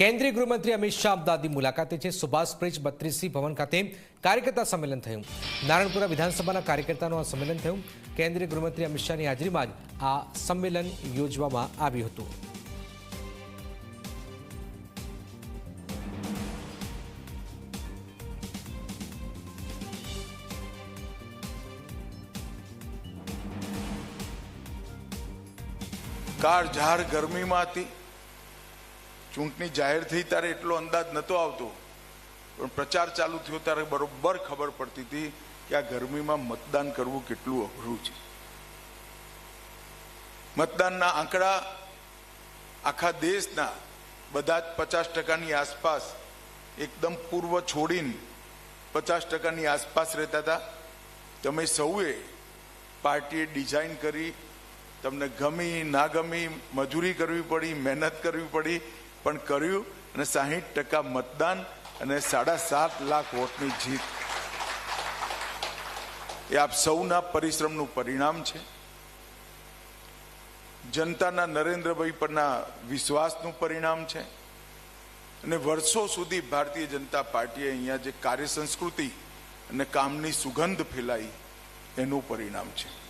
કેન્દ્રીય ગૃહમંત્રી અમિત શાહ અમદાવાદની મુલાકાતે છે. સુભાષ બ્રિજ બત્રીસી ભવન ખાતે કાર્યકર્તા સંમેલન થયું. નારણપુરા વિધાનસભાના કાર્યકર્તાનું આ સંમેલન થયું. કેન્દ્રીય ગૃહમંત્રી અમિત શાહની હાજરીમાં જ આ સંમેલન યોજવામાં આવ્યું હતું. કાર ઝાડ ગરમીમાં હતી ચૂંટણી જાહેર થઈ ત્યારે એટલો અંદાજ નહોતો આવતો. પણ પ્રચાર ચાલુ થયો ત્યારે બરોબર ખબર પડતી હતી કે આ ગરમીમાં મતદાન કરવું કેટલું અઘરું છે. મતદાનના આંકડા આખા દેશના બધા જ પચાસ ટકાની આસપાસ એકદમ પૂર્વ છોડીને પચાસ ટકાની આસપાસ રહેતા હતા. તમે સૌએ પાર્ટીએ ડિઝાઇન કરી, તમને ગમી, ના ગમી, મજૂરી કરવી પડી, મહેનત કરવી પડી પણ કર્યું અને સાહીઠ ટકા મતદાન અને સાડા સાત લાખ વોટની જીત. એ આપ સૌના પરિશ્રમનું પરિણામ છે. જનતાના નરેન્દ્રભાઈ પરના વિશ્વાસનું પરિણામ છે. અને વર્ષો સુધી ભારતીય જનતા પાર્ટીએ અહીંયા જે કાર્ય સંસ્કૃતિ અને કામની સુગંધ ફેલાઈ, એનું પરિણામ છે.